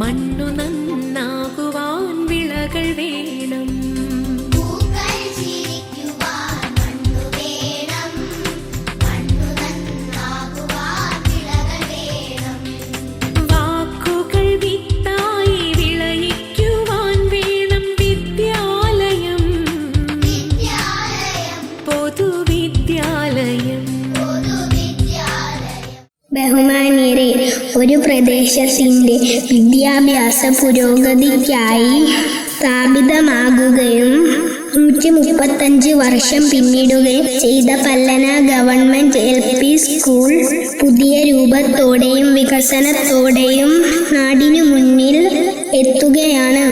മണ്ണു ഒരു പ്രദേശത്തിന്റെ വിദ്യാഭ്യാസ പുരോഗതിക്കായി സ്ഥാപിതമാകുകയും നൂറ്റി മുപ്പത്തഞ്ച് വർഷം പിന്നിടുകയും ചെയ്ത Pallana government L P school പുതിയ രൂപത്തോടെയും വികസനത്തോടെയും നാടിനു മുന്നിൽ എത്തുകയാണ്.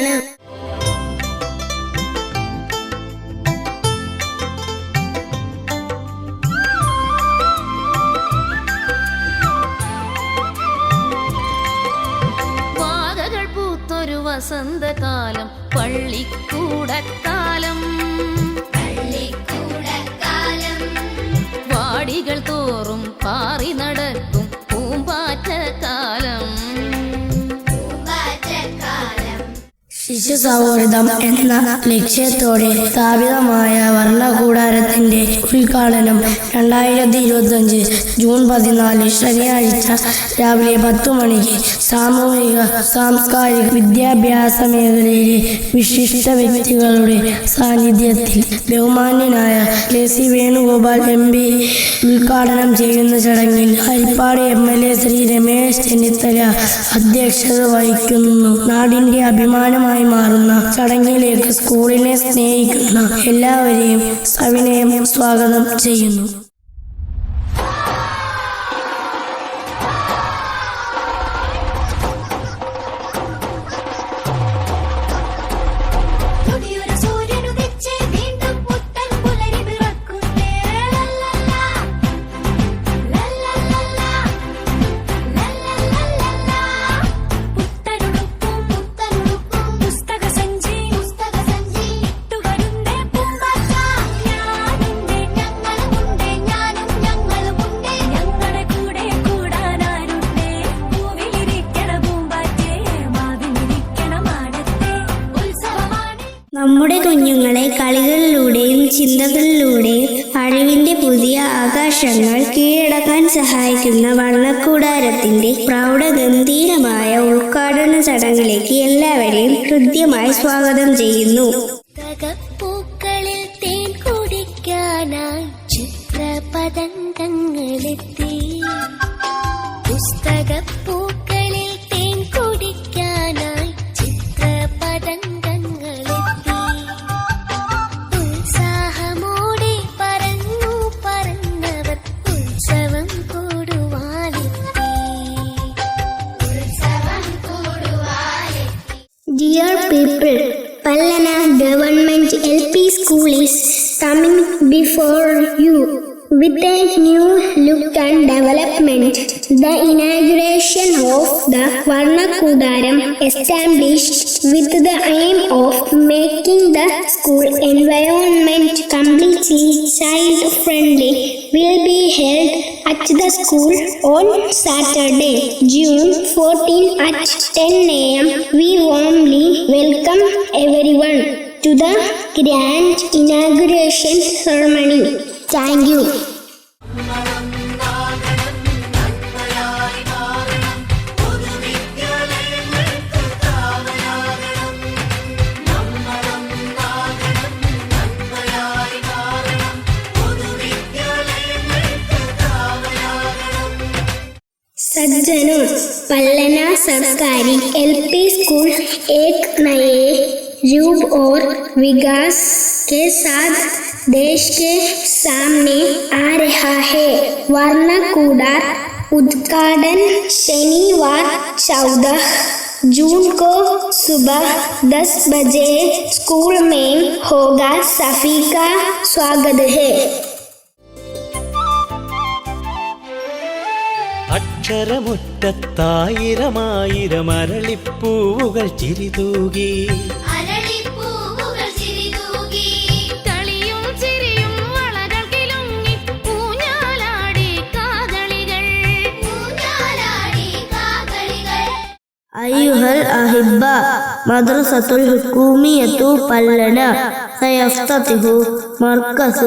പൂത്തൊരു വസന്തകാലം പള്ളിക്കൂടക്കാലം. വാടികൾ തോറും പാറി നടക്കും പൂമ്പാറ്റക്കാലം ശിശു സൗഹൃദം എന്ന ലക്ഷ്യത്തോടെ സ്ഥാപിതമായ വർണകൂടാരത്തിന്റെ ഉദ്ഘാടനം രണ്ടായിരത്തി ഇരുപത്തിയഞ്ച് ജൂൺ പതിനാല് ശനിയാഴ്ച രാവിലെ പത്തു മണിക്ക് സാമൂഹിക സാംസ്കാരിക വിദ്യാഭ്യാസ മേഖലയിലെ വിശിഷ്ട വ്യക്തികളുടെ സാന്നിധ്യത്തിൽ ബഹുമാന്യനായ K C Venugopal M P ഉദ്ഘാടനം ചെയ്യുന്ന ചടങ്ങിൽ Harippad M L A Shri Ramesh Chennithala അധ്യക്ഷത വഹിക്കുന്നു. നാടിന്റെ അഭിമാനമായി മാറുന്ന ചടങ്ങിലേക്ക് സ്കൂളിനെ സ്നേഹിക്കുന്ന എല്ലാവരെയും സവിനയം സ്വാഗതം ചെയ്യുന്നു. നമ്മുടെ കുഞ്ഞുങ്ങളെ കളികളിലൂടെയും ചിന്തകളിലൂടെയും അറിവിന്റെ പുതിയ ആകാശങ്ങൾ കീഴടക്കാൻ സഹായിക്കുന്ന വർണക്കൂടാരത്തിന്റെ പ്രൗഢഗംഭീരമായ ഉദ്ഘാടന ചടങ്ങിലേക്ക് എല്ലാവരെയും ഹൃദ്യമായി സ്വാഗതം ചെയ്യുന്നു. പൂക്കളിൽ തേൻ കുടിക്കാനായി ചിത്രപതംഗങ്ങളെത്തി School is coming before you with a new look and development. The inauguration of the Varnakudaram established with the aim of making the school environment completely child friendly will be held at the school on Saturday, June 14 at 10 a.m. We warmly welcome everyone to the grand inauguration ceremony. Thank you. സജ്ജനോ പല്ലന സർക്കാരി L P school ഏക് നയേ रूप और विकास के साथ देश के सामने आ रहा है वर्णकूडार उद्घाटन शनिवार चौदह जून को सुबह 10 बजे स्कूल में होगा सभी का स्वागत है അക്ഷരമുറ്റത്തായിരമായിരം അരളിപ്പൂവുകൾ ചിരിതൂകി أيها الأحبة مدرسة الحكومية പല്ലന سيفتتح مركز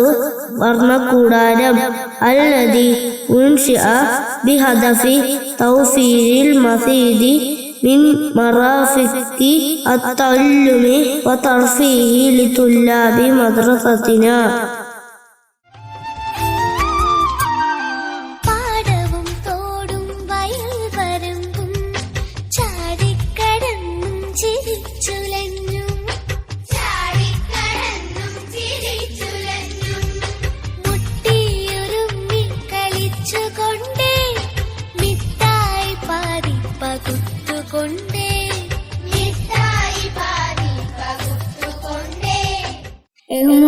വർണ്ണക്കൂടാരം الذي أنشئ بهدف توفير المزيد من مرافق التعلم وترفيه لطلاب مدرستنا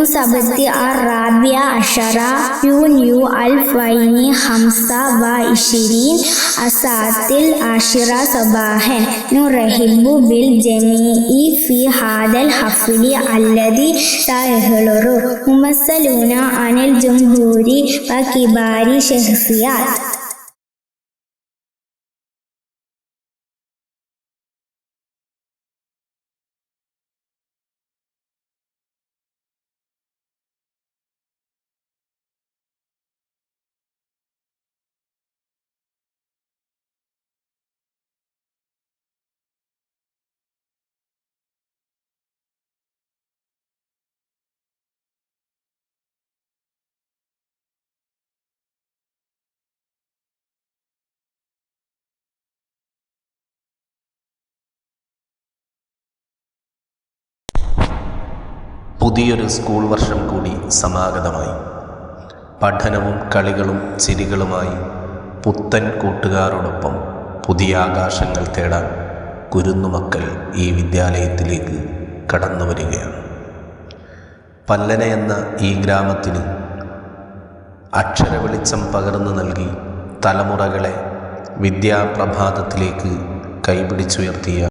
സമൂസബത്ത് ആർ റാബിയ അഷറ യു അൽഫൈനി ഹംസ വ ഇഷിരീൻ അസാത്തിൽ ആഷിറ സബാഹൻ നുറഹിബു ബിൽ ജമീഇ ഫി ഹാദൽ ഹഫ്ലി അല്ലദി സഹ്ലുറു മുമസ്സലൂന അനിൽ ജംഹൂരി വ കിബാരി ഷെഹ്സിയാത്ത് പുതിയൊരു സ്കൂൾ വർഷം കൂടി സമാഗതമായി. പഠനവും കളികളും ചിരികളുമായി പുത്തൻ കൂട്ടുകാരോടൊപ്പം പുതിയ ആകാശങ്ങൾ തേടാൻ കുരുന്നുമക്കൾ ഈ വിദ്യാലയത്തിലേക്ക് കടന്നു വരികയാണ്. പല്ലന എന്ന ഈ ഗ്രാമത്തിന് അക്ഷരവെളിച്ചം പകർന്നു നൽകി തലമുറകളെ വിദ്യാപ്രഭാതത്തിലേക്ക് കൈപിടിച്ചുയർത്തിയ